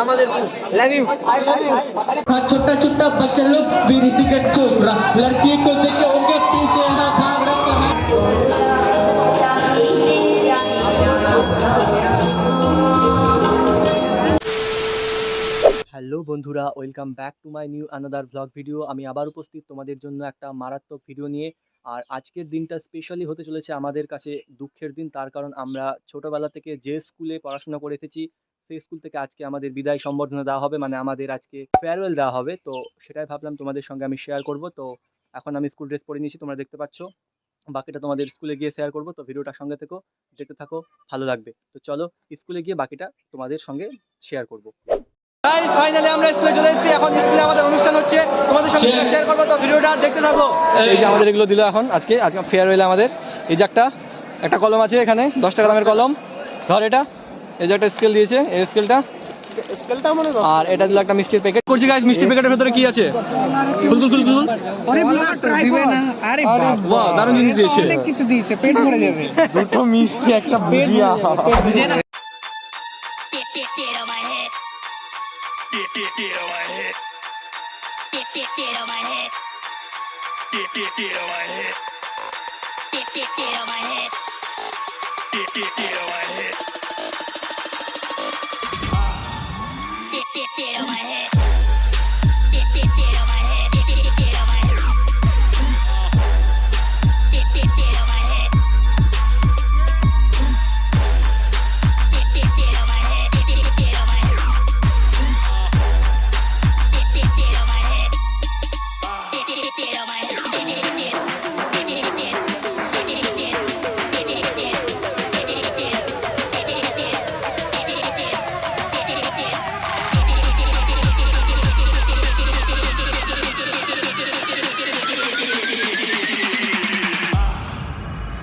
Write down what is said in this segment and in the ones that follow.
আমাদের love you I love you हाँ छोटा छोटा बच्चा लोग बीड़ी सिगरेट फूक रहा लड़की को देखे उनके पीछे हाँ भाग रहा है হ্যালো বন্ধুরা welcome back to my new another blog video আমি আবার উপস্থিত তোমাদের জন্য একটা মারাত্মক ভিডিও নিয়ে আর আজকের দিনটা স্পেশালি হতে চলেছে আমাদের কাছে দুঃখের দিন তার কারণ আমরা ছোটোবেলা থেকে যে স্কুলে পড়াশোনা করে এসেছি সেই স্কুল থেকে আজকে আমাদের বিদায় সম্বর্ধনা দেওয়া হবে মানে আমাদের আজকে ফেয়ারওয়েল দেওয়া হবে। তো সেটাই ভাবলাম তোমাদের সঙ্গে আমি শেয়ার করব। তো এখন আমি স্কুল ড্রেস পরে নিয়েছি তোমরা দেখতে পাচ্ছ। বাকিটা তোমাদের স্কুলে গিয়ে শেয়ার করব। তো ভিডিওটার সঙ্গে থেকো দেখতে থাকো ভালো লাগবে। তো চলো স্কুলে গিয়ে বাকিটা তোমাদের সঙ্গে শেয়ার করব। ফাইনালি আমরা স্কুলে চলে এসেছি। এখন স্কুলে আমাদের অনুষ্ঠান হচ্ছে। তোমাদের সঙ্গে শেয়ার করব। তো ভিডিওটা দেখতে থাকো। এই যে আমাদের এগুলো দিল এখন আজকে। আজকে ফেয়ারওয়েল আমাদের। এই যে একটা একটা কলম আছে এখানে দশ টাকা দামের কলম। ধর এটা। এই যে একটা স্কেল দিয়েছে এই স্কেলটা আর এটা দিল একটা মিষ্টির প্যাকেট করছি গাইস মিষ্টির প্যাকেটের ভেতরে কি আছে? খুল খুল খুল খুল আরে বাবা দিবে না। আরে বাবা। দারুণ জিনিস দিয়েছে। অনেক কিছু দিয়েছে পেট ভরে যাবে। দুটো মিষ্টি একটা bhujia. on my head. On my head.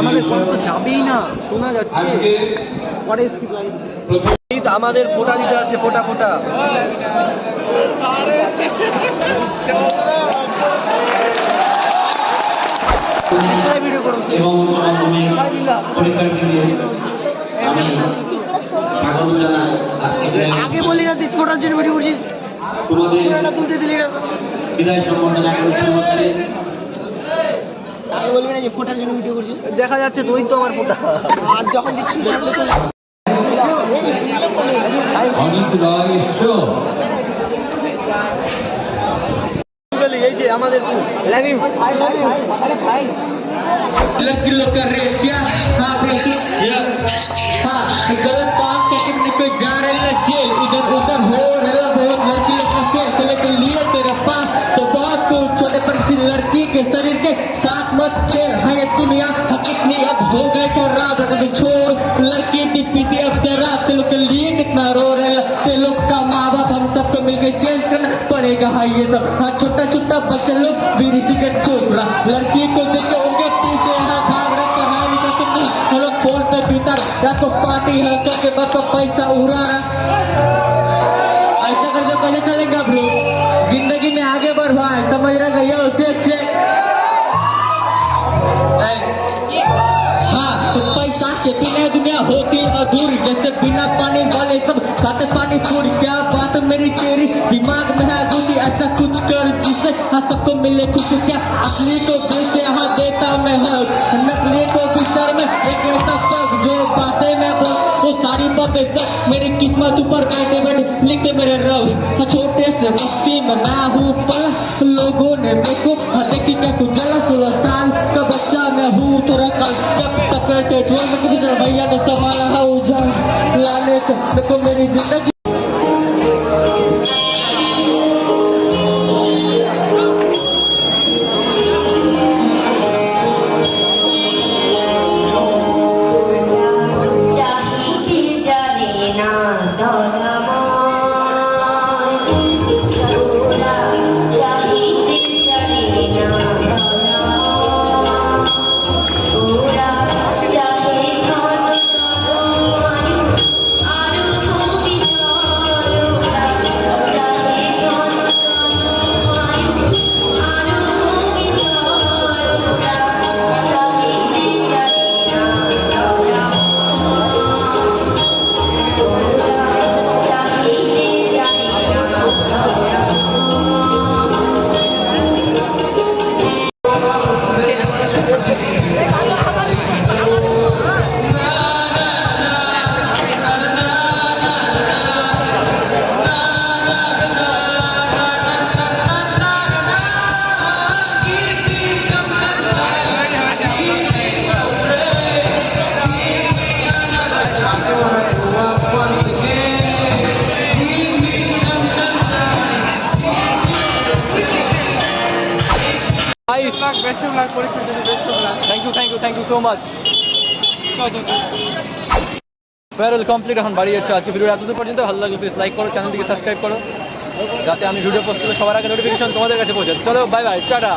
আমাদের ফোন তো যাবেই না শোনা যাচ্ছে। পরে আমাদের ফোটা দিতে আসছে ফোটা ফোটা। ভিডিও করো এবং উচ্চ মাধ্যমিক পরীক্ষার্থীদের আমি স্বাগত জানাই আগে বলি না তুই ফোটার জন্য ভিডিও করছিস। তোমাদের তুলতে দিলি না। বিদায় সম্বর্ধনা হচ্ছে। বলবি না যে ফোটার জন্য ভিডিও করছিস দেখা যাচ্ছে তুই তো আমার ফোটা আর যখন দিচ্ছিস অনেক রয় শো এই যে আমাদের love you I love you আরে ভাই लड़की लोग कर रहे हैं क्या हाँ बिल्कुल हाँ गलत काम पकड़ने पे जा रहे हैं लड़की के शरीर के साथ मत खेल है, ये दुनिया हकीकत अब हो गए तो रात अगर छोड़ लड़की की पीती अब जरा ते लोग के लिए कितना रो रहे हैं। ते लोग का माँ बाप हम सबको मिलकर चेंज करना पड़ेगा। हाँ ये सब। हाँ छोटा छोटा बच्चा लोग बीड़ी सिगरेट फूक रहा लड़की को देखो, उनके पीछे हाँ भाग रहा कहा निकल तुम हम लोग फ़ोन पे भीतर या तो पार्टी है करके बस तो पैसा उड़ा रहा। ऐसा कर जो कैसे चलेगा ब्रो आगे बढ़ भाई समझ रहे भैया चेक चेक। हाँ तो पैसा के बिना दुनिया होती अधूरी, जैसे बिना पानी वाले सब खाते पानी पूरी क्या बात मेरी तेरी? दिमाग में है दूसरी, ऐसा कुछ कर जिससे हाँ सबको मिले खुशी, क्या? असली को दिल से हाँ देता मैं हक नकली भी सर में के तक तक जो बातें मैं बोल, वो सारी बातें सच मेरी किस्मत ऊपर बैठे बैठे लिखते मेरे रब छोटे से मस्ती में मैं हूँ। पर लोगों ने मेरे को हाँ, देखी क्या तू जला सोलह साल का बच्चा मैं हूँ थोड़ा कल जब सपेटे ढोल में कुछ भैया तो संभाला है उजान लाने से मेरे को मेरी जिंदगी thank you thank you thank you so much farewell complete এখন বাড়ি যাচ্ছে। আজকে ভিডিও এতদূর পর্যন্ত। ভালো লাগলে প্লিজ লাইক করো চ্যানেলটিকে সাবস্ক্রাইব করো। যাতে আমি ভিডিও পোস্ট করলে সবার আগে নোটিফিকেশন তোমাদের কাছে পৌঁছাচ্ছি চলো বাই বাই টাটা।